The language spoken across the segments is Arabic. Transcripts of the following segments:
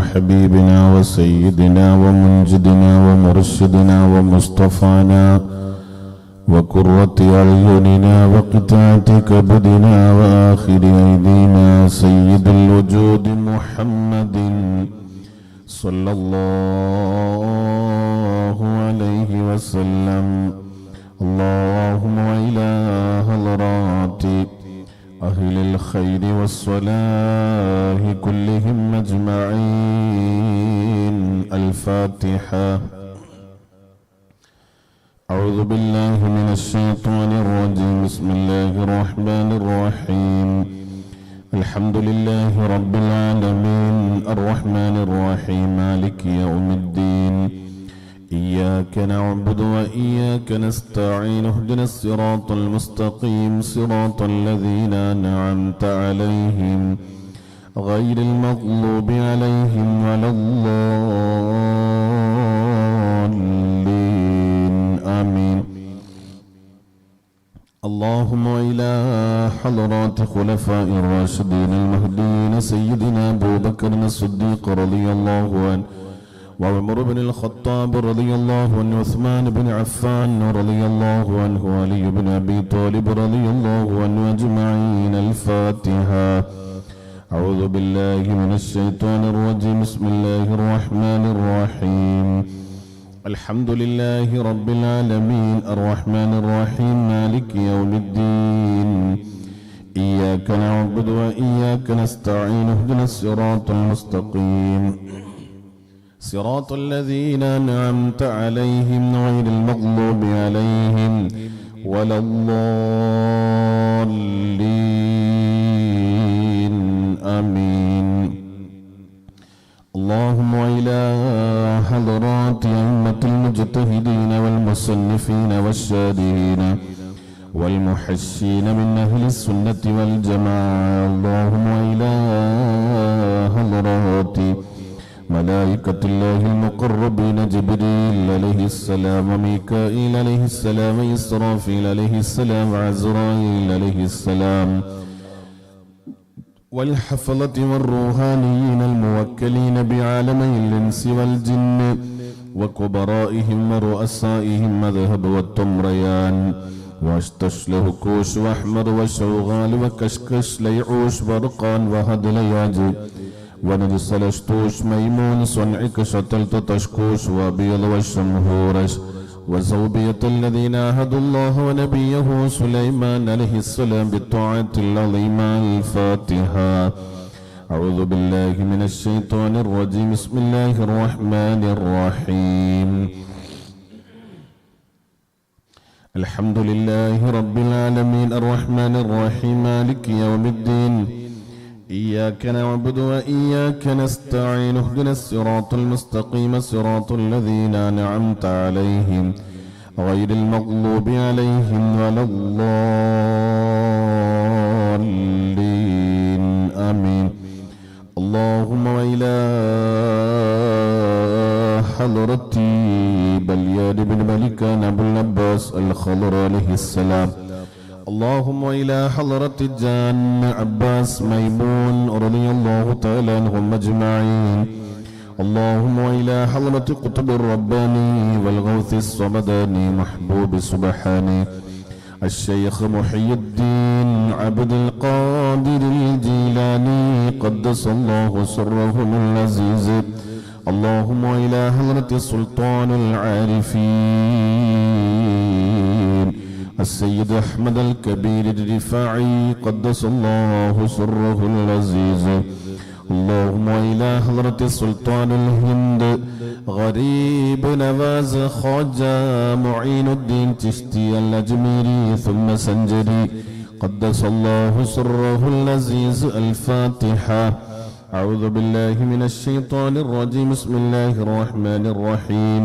وحبيبنا وسيدنا ومنجدنا ومرشدنا ومصطفانا وقرة أعيننا وقطعة كبدنا وآخر أيدينا سيد الوجود محمد صلى الله عليه وسلم. اللهم إلى حضرات أهل الخير والصلاح كلهم أجمعين. الفاتحة. أعوذ بالله من الشيطان الرجيم. بسم الله الرحمن الرحيم. الحمد لله رب العالمين. الرحمن الرحيم. مالك يوم الدين. إياك نعبد وإياك نستعين اهدنا الصراط المستقيم صراط الذين أنعمت عليهم غير المغلوب عليهم ولا الضالين. آمين. اللهم إلى حضرات خلفاء الراشدين المهديين سيدنا أبو بكر الصديق رضي الله عنه وعمر بن الخطاب رضي الله عنه عثمان بن عفان رضي الله عنه وعلي بن أبي طالب رضي الله عنه أجمعين. الفاتحة. أعوذ بالله من الشيطان الرجيم. بسم الله الرحمن الرحيم. الحمد لله رب العالمين. الرحمن الرحيم. مالك يوم الدين. إياك نعبد وإياك نستعين. اهدنا الصراط المستقيم. صراط الذين أنعمت عليهم غير المغضوب عليهم ولا الضالين. آمين. اللهم إلى حضرات أئمة المجتهدين والمصنفين والشارعين والمحشين من أهل السنة والجماعة. اللهم إلى حضرات ملائكة الله المقربين جبريل عليه السلام وميكائيل عليه السلام إسرافيل عليه السلام عزرائيل عليه السلام والحفظة والروحانيين الموكلين بعالمي الإنس والجن وكبرائهم ورؤسائهم مذهب والتمريان. واشتشله كوش وأحمر وشوغال وكشكش ليعوش برقان وهدل لشتوش ميمون صنعك شتلت تشكوش وابيض والشمهورش وزوبية الذين عهدوا الله ونبيه سليمان عليه السلام بالطاعة العظيمة الفاتحة. أعوذ بالله من الشيطان الرجيم. بسم الله الرحمن الرحيم. الحمد لله رب العالمين. الرحمن الرحيم. مالك يوم الدين. إياك نعبد وإياك نستعين اهدنا الصراط المستقيم صراط الذين أنعمت عليهم غير المغلوب عليهم ولا الضالين آمين. اللهم وإلى حضرة بليان بن ملكان أبو العباس الخضر عليه السلام. اللهم إلى حضرة جان عباس ميمون رضي الله تعالى عنهم أجمعين. اللهم إلى حضرة قطب الرباني والغوث الصمداني محبوب سبحاني الشيخ محي الدين عبد القادر الجيلاني قدس الله سره العزيز. اللهم إلى حضرة سلطان العارفين. السيد أحمد الكبير الرفاعي قدس الله سره العزيز. اللهم إلى حضرة سلطان الهند غريب نواز خواجة معين الدين تشتي الأجميري ثم سنجري. قدس الله سره العزيز الفاتحة. أعوذ بالله من الشيطان الرجيم. بسم الله الرحمن الرحيم.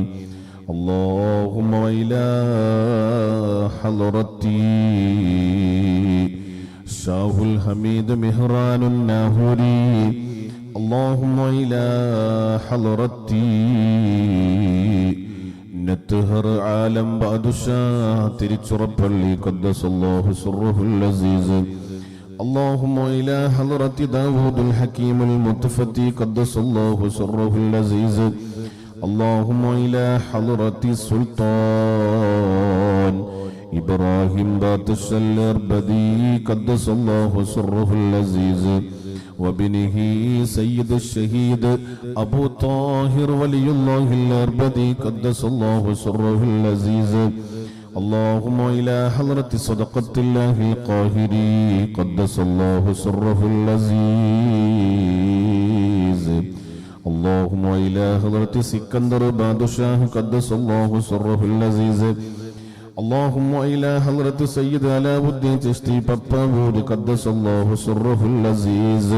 اللهم وإلى حضرتي شاه الحميد مهران الناهوري اللهم إلى حضرتي نتهر عالم بادشاه തിരിച്ചുറപ്പള്ളി قدس الله سره العزيز اللهم إلى حضرة داود الحكيم المتفتي قدس الله سره العزيز اللهم إلى حضرة السلطان. إبراهيم باتش الأربدي قدس الله سره العزيز. وابنه سيد الشهيد أبو طاهر ولي الله الأربدي قدس الله سره العزيز. اللهم إلى حضرة صدقة الله القاهري قدس الله سره العزيز. اللهم إلى حضرة سكندر بادشاه قدس الله سره العزيز اللهم إلى حضرة سيد علاء الدين تشتي باباود قدس الله سره العزيز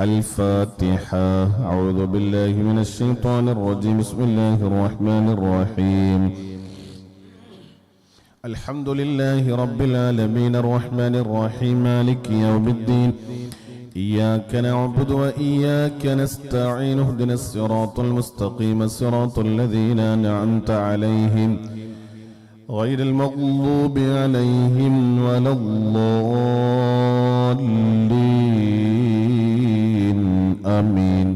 الفاتحة أعوذ بالله من الشيطان الرجيم بسم الله الرحمن الرحيم الحمد لله رب العالمين الرحمن الرحيم مالك يوم الدين إياك نعبد وإياك نستعين اهدنا الصراط المستقيم صراط الذين أنعمت عليهم غير المغضوب عليهم ولا الضالين آمين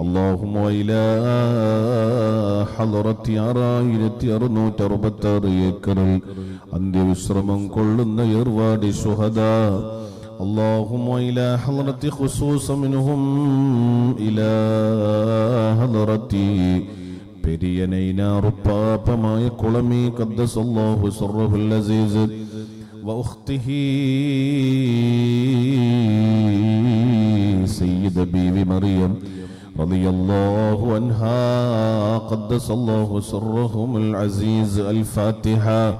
اللهم إلى حضرة ആറായിരത്തി അറുന്നൂറ്റി അറുപത്തി ആറ് ഏക്കറിൽ അന്ത്യവിശ്രമം കൊള്ളുന്ന ഏർവാടി ശുഹദ اللهم إلى حضرة خصوصا منهم إلى حضرة بيرينينا ربابا ما يكلمي قدس الله سره العزيز. وأخته سيد بيبي مريم رضي الله عنها قدس الله سرهم العزيز. الفاتحة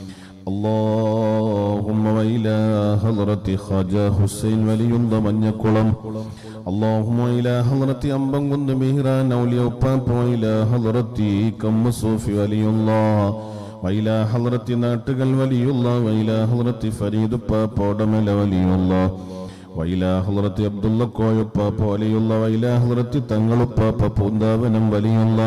اللهم وإلى حضرة خواجة حسين ولي من يقلم اللهم إلى حضرة أنبن كند مهران أولياء وإلى حضرة كم صوفي ولي الله وإلى حضرة നാട്ടുകൾ വലിയുള്ള وإلى حضرة فريد പാപ്പോടമല വലിയുള്ള وإلى حضرة عبد الله കോയപ്പാപ്പ വലിയുള്ള وإلى حضرة തങ്ങളുപ്പാപ്പ പൂന്താവനം വലിയുള്ള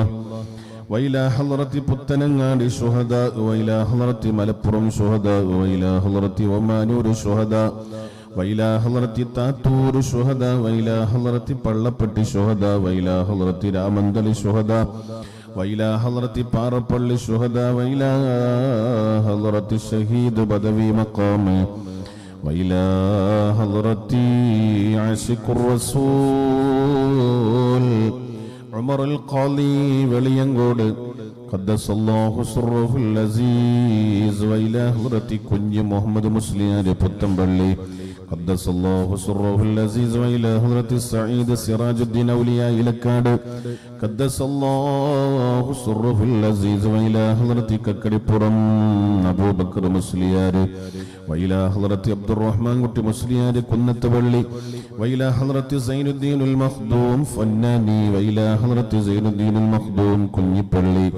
وإلى حضرة പുത്തനങ്ങാടി شهداء وإلى حضرة മലപ്പുറം شهداء وإلى حضرة ഒമാനൂർ شهداء وإلى حضرة താത്തൂർ شهداء وإلى حضرة പള്ളപ്പെട്ടി شهداء وإلى حضرة രാമന്തലി شهداء وإلى حضرة باربل الشهداء وإلى حضرة الشهيد بدوي مقامه وإلى حضرة عاشق الرسول ഉമറുൽ ഖാലി വെളിയങ്കോട് അസീസ് കുഞ്ഞ് മുഹമ്മദ് മുസ്ലിയാർ പുത്തമ്പള്ളി قدس الله سره العزيز وإلى حضرة السعيد سراج الدين أولياء لكاد قدس الله سره العزيز وإلى حضرة ككريبرم أبو بكر مسليار وإلى حضرة عبد الرحمن قط مسليار كنة بلي وإلى حضرة زين الدين المخدوم فناني وإلى حضرة زين الدين المخدوم كني بلي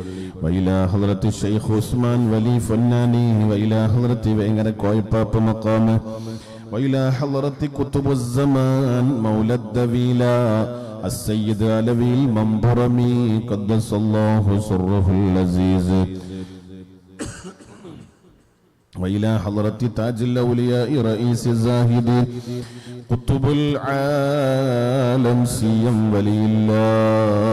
وإلى حضرة الشيخ عثمان ولي فناني وإلى حضرة وإنغر كوي باب مقامه وإلى حضرة كتب الزمان مولى الدبيلا. السيد علوي المنبرمي قدس الله سره العزيز. وإلى حضرة تاج الأولياء رئيس الزاهدين قطب العالم سيم ولي الله.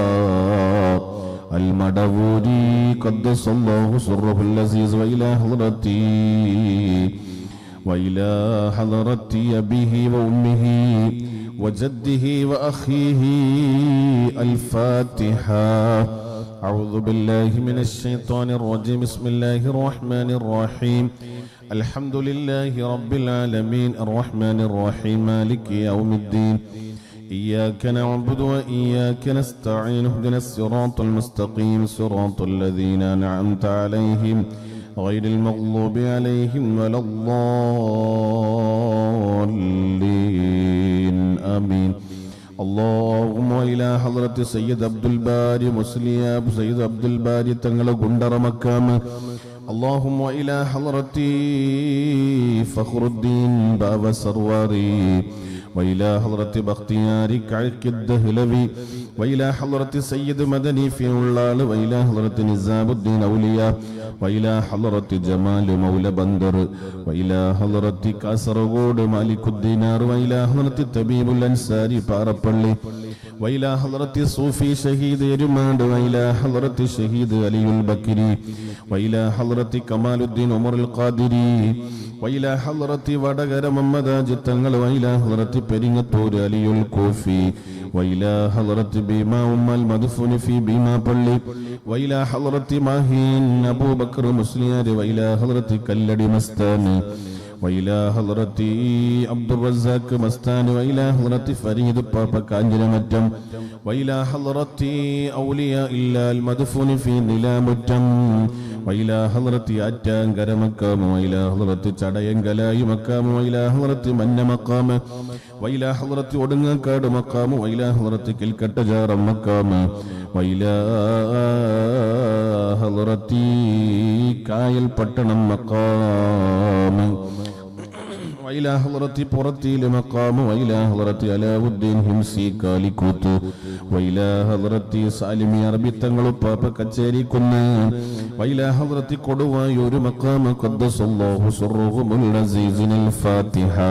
المدبوري قدس الله سره العزيز. وإلى حضرتي وإلى حضرة أبيه وأمه وجده وأخيه الفاتحة. أعوذ بالله من الشيطان الرجيم. بسم الله الرحمن الرحيم. الحمد لله رب العالمين. الرحمن الرحيم. مالك يوم الدين. إياك نعبد وإياك نستعين. اهدنا الصراط المستقيم. صراط الذين أنعمت عليهم. غير المغضوب عليهم ولا الضالين. آمين. اللهم إلى حضرة سيد عبد الباري مسلم سيد عبد الباري تنقل قندر مكام اللهم إلى حضرة فخر الدين باب سرواري وإلى حضرة بختياري كعك الدهلوي. وإلى حضرة سيد مدني في علال وإلى حضرة نزام الدين أولياء وإلى حضرة جمال مولى بندر وإلى حضرة كاسرغود مالك الدينار وإلى حضرة طبيب الأنصاري باربلي وإلى حضرة صوفي شهيد يرماند وإلى حضرة شهيد علي البكري وإلى حضرة كمال الدين عمر القادري وإلى حضرة വടകര മമ്മദാജ് തങ്ങൾ وإلى حضرة പെരിങ്ങത്തൂർ علي الكوفي وإلى حضرة بيما أم المدفون في بيما പള്ളി وإلى حضرة ماهين أبو بكر مسليار وإلى حضرة كلدي مستان وإلى حضرة عبد الرزاق مستان وإلى حضرة فريد بابا كانجل مجم وإلى حضرة أولياء الله المدفون في ظلام الجم وإلى حضرة أجانكر مقام وإلى حضرة ചടയങ്കലായി മക്കാം وإلى حضرة من مقام وإلى حضرة ഒടുങ്ങാക്കാട് മക്കാം وإلى حضرة കിൽക്കട്ടജാറ മക്കാം وإلى حضرة കായൽ പട്ടണം മക്കാം وإلى حضرة പുറത്തിയിൽ മക്കാം وإلى حضرة علاء الدين ഹിംസി കാലിക്കൂത്ത് وإلى حضرة സാലിമി അറബി തങ്ങളുപ്പാപ്പ കച്ചേരിക്കുന്ന് وإلى حضرة കൊടുവായൂർ مقام قدس الله سرهم العزيز الفاتحة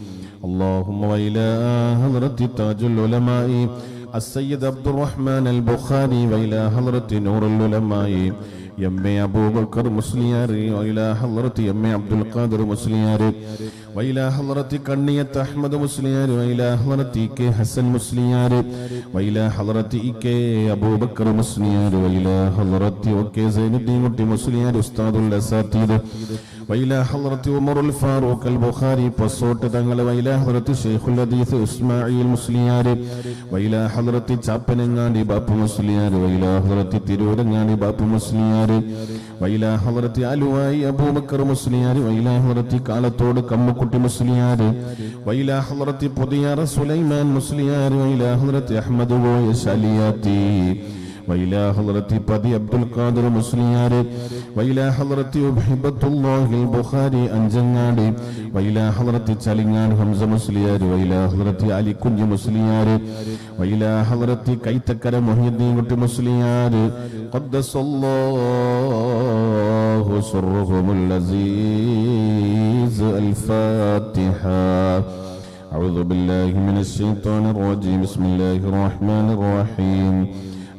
اللهم وإلى حضرة تاج العلماء السيد عبد الرحمن البخاري وإلى حضرة نور العلماء എം എ അബൂബക്കർ മുസ്ലിയാർ വൈല ഹളറത്തി എം എ അബ്ദുൽ ഖാദർ മുസ്ലിയാർ വൈല ഹളറത്തി കണ്ണിയത്ത് അഹമ്മദ് മുസ്ലിയാർ വൈല ഹളറത്തി കെ ഹസൻ മുസ്ലിയാർ വൈല ഹളറത്തി കെ അബൂബക്കർ മുസ്ലിയാർ വൈല ഹളറത്തി ഒ സൈനുദ്ദീൻ കുട്ടി മുസ്ലിയാർ ഉസ്താദുൽ അസാത്തീദ് വൈല ഹളറത്തി ഉമറുൽ ഫാറൂഖ് അൽ ബുഖാരി പസോട്ട് തങ്ങൾ വൈല ഷെയ്ഖുൽ ഹദീസ് ഇസ്മായിൽ മുസ്ലിയാർ വൈല ചാപ്പനങ്ങാടി ബാപ്പു മുസ്ലിയാർ വൈല ഹളറത്തി തിരൂരങ്ങാണ്ടി ബാപ്പു മുസ്ലിയാർ വൈല അബൂബക്കർ മുസ്ലിയാർ വൈല കാലത്തോട് കമ്മുക്കുട്ടി മുസ്ലിയാർ വൈല ഹളറത്തി പുതിയാറ സുലൈമാൻ മുസ്ലിയാർ വൈല ഹളറത്തി അഹമ്മദ് ഗോയ ശലിയാത്തി وإلى حضرة بدي عبد القادر مسليار وإلى حضرة وحبة الله البخاري أنجنادي وإلى حضرة تشالينان حمزة مسليار وإلى حضرة علي كنج مسليار وإلى حضرة كيتكر محي الدين مسليار قدس الله سرهم العزيز الفاتحة. أعوذ بالله من الشيطان الرجيم. بسم الله الرحمن الرحيم.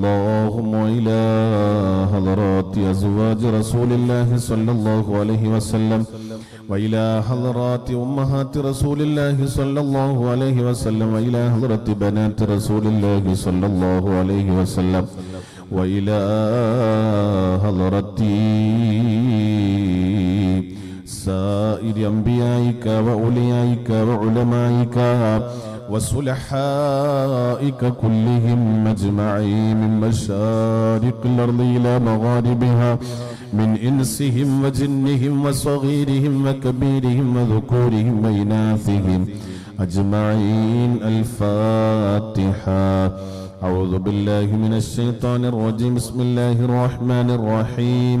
اللهم إلى حضرات أزواج رسول الله صلى الله عليه وسلم. وإلى حضرات أمهات رسول الله صلى الله عليه وسلم. وإلى حضرة بنات رسول الله صلى الله عليه وسلم. وإلى حضرة سائر أنبيائك وأوليائك وعلمائك وصلحائك كلهم أجمعين من مشارق الأرض إلى مغاربها من إنسهم وجنهم وصغيرهم وكبيرهم وذكورهم وإناثهم. أجمعين الفاتحة. أعوذ بالله من الشيطان الرجيم. بسم الله الرحمن الرحيم.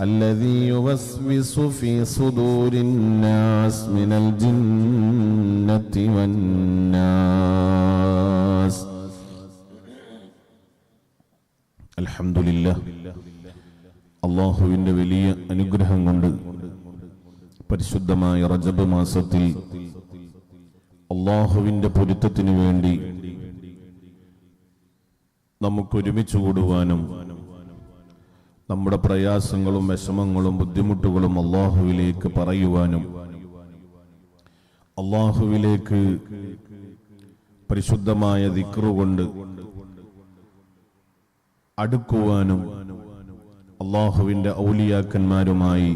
الذي يوسوس في صدور الناس من الجنة والناس الحمد لله അള്ളാഹുവിൻ്റെ വലിയ അനുഗ്രഹം കൊണ്ട് പരിശുദ്ധമായ റജബ് മാസത്തിൽ അള്ളാഹുവിൻ്റെ പൊരുത്തത്തിനു വേണ്ടി നമുക്ക് ഒരുമിച്ച് കൂടുവാനും നമ്മുടെ പ്രയാസങ്ങളും വിഷമങ്ങളും ബുദ്ധിമുട്ടുകളും അള്ളാഹുവിലേക്ക് പറയുവാനും അള്ളാഹുവിലേക്ക് പരിശുദ്ധമായ ദിക്റുകൊണ്ട് അടുക്കുവാനും അള്ളാഹുവിന്റെ ഔലിയാക്കന്മാരുമായി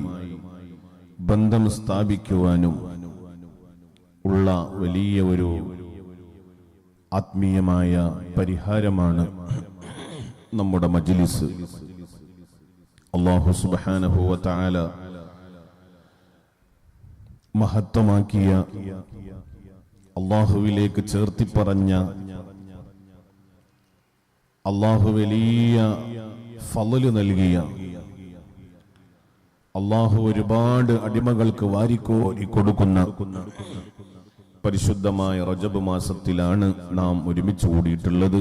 ബന്ധം സ്ഥാപിക്കുവാനും ഉള്ള വലിയ ഒരു ആത്മീയമായ പരിഹാരമാണ് നമ്മുടെ മജ്ലിസ്. അള്ളാഹു സുബാനഹുവ താല മഹത്വമാക്കിയ അള്ളാഹുവിലേക്ക് ചേർത്തിപ്പറഞ്ഞ അള്ളാഹു വലിയ ഫലല് നൽകിയ അള്ളാഹു ഒരുപാട് അടിമകൾക്ക് വാരിക്കോരി കൊടുക്കുന്ന പരിശുദ്ധമായ റജബ് മാസത്തിലാണ് നാം ഒരുമിച്ച് കൂടിയിട്ടുള്ളത്.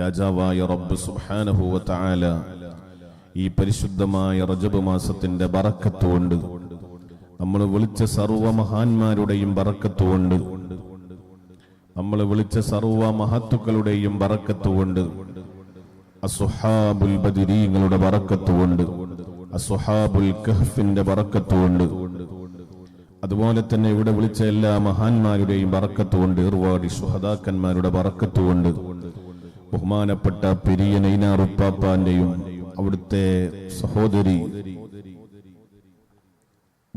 രാജാവായ റബ്ബ് സുഹാനഹുവ ഈ പരിശുദ്ധമായ റജബ് മാസത്തിന്റെ ബറക്കത്തുകൊണ്ട് നമ്മൾ വിളിച്ച സർവ മഹാന്മാരുടെയും ബറക്കത്തുകൊണ്ട് നമ്മൾ വിളിച്ച സർവ മഹത്തുക്കളുടെയും ബറക്കത്തുകൊണ്ട് അസുഹാബുൽ ബദിരീങ്ങളുടെ ബറക്കത്തുകൊണ്ട് അസുഹാബുൽ കഹഫിന്റെ ബറക്കത്തുകൊണ്ട് അതുപോലെ തന്നെ ഇവിടെ വിളിച്ച എല്ലാ മഹാന്മാരുടെയും ബറക്കത്തുകൊണ്ട് ഏർവാടി സുഹദാക്കന്മാരുടെ ബറക്കത്തുകൊണ്ട് ബഹുമാനപ്പെട്ട പെരിയ നൈനാറുപ്പാപ്പാന്റെയും അവിടുത്തെ സഹോദരി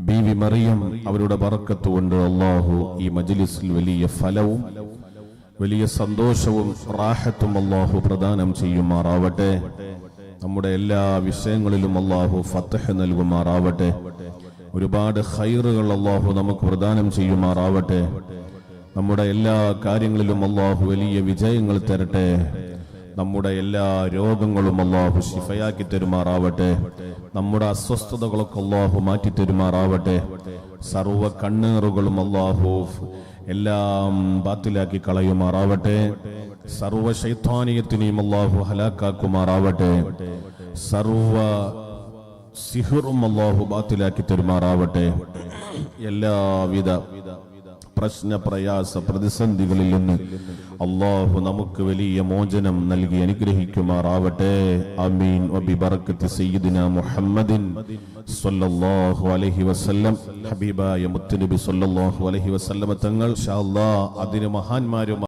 ബീവി മറിയം അവരുടെ പറക്കത്ത് കൊണ്ട് അള്ളാഹു ഈ മജ്ലിസിൽ വലിയ ഫലവും വലിയ സന്തോഷവും റാഹത്തും അള്ളാഹു പ്രദാനം ചെയ്യുമാറാവട്ടെ. നമ്മുടെ എല്ലാ വിഷയങ്ങളിലും അള്ളാഹു ഫത്തഹ് നൽകുമാറാവട്ടെ. ഒരുപാട് ഹൈറുകൾ അള്ളാഹു നമുക്ക് പ്രദാനം ചെയ്യുമാറാവട്ടെ. നമ്മുടെ എല്ലാ കാര്യങ്ങളിലും അള്ളാഹു വലിയ വിജയങ്ങൾ തരട്ടെ. നമ്മുടെ എല്ലാ രോഗങ്ങളും അള്ളാഹു ശിഫയാക്കി തരുമാറാവട്ടെ. നമ്മുടെ അസ്വസ്ഥതകളൊക്കെ അള്ളാഹു മാറ്റി തരുമാറാവട്ടെ. സർവ കണ്ണീറുകളും അള്ളാഹു എല്ലാം ബാത്തിലാക്കി കളയുമാറാവട്ടെ. സർവ ശൈത്വാനീയത്തിനെയും അള്ളാഹു ഹലാക്കാക്കുമാറാവട്ടെ. സർവ സിഹുറും അള്ളാഹു ബാത്തിലാക്കി തരുമാറാവട്ടെ. എല്ലാവിധ പ്രശ്ന പ്രയാസ പ്രതിസന്ധികളിൽ നിന്ന് അള്ളാഹു നമുക്ക് വലിയ മോചനം നൽകി അനുഗ്രഹിക്കുമാറാവട്ടെ. അമീൻ മുഹമ്മദിൻ അലൈഹി വസല്ലം. ഹബീബായ അലൈഹി വസല്ലമ തങ്ങൾ അതിന് മഹാന്മാരും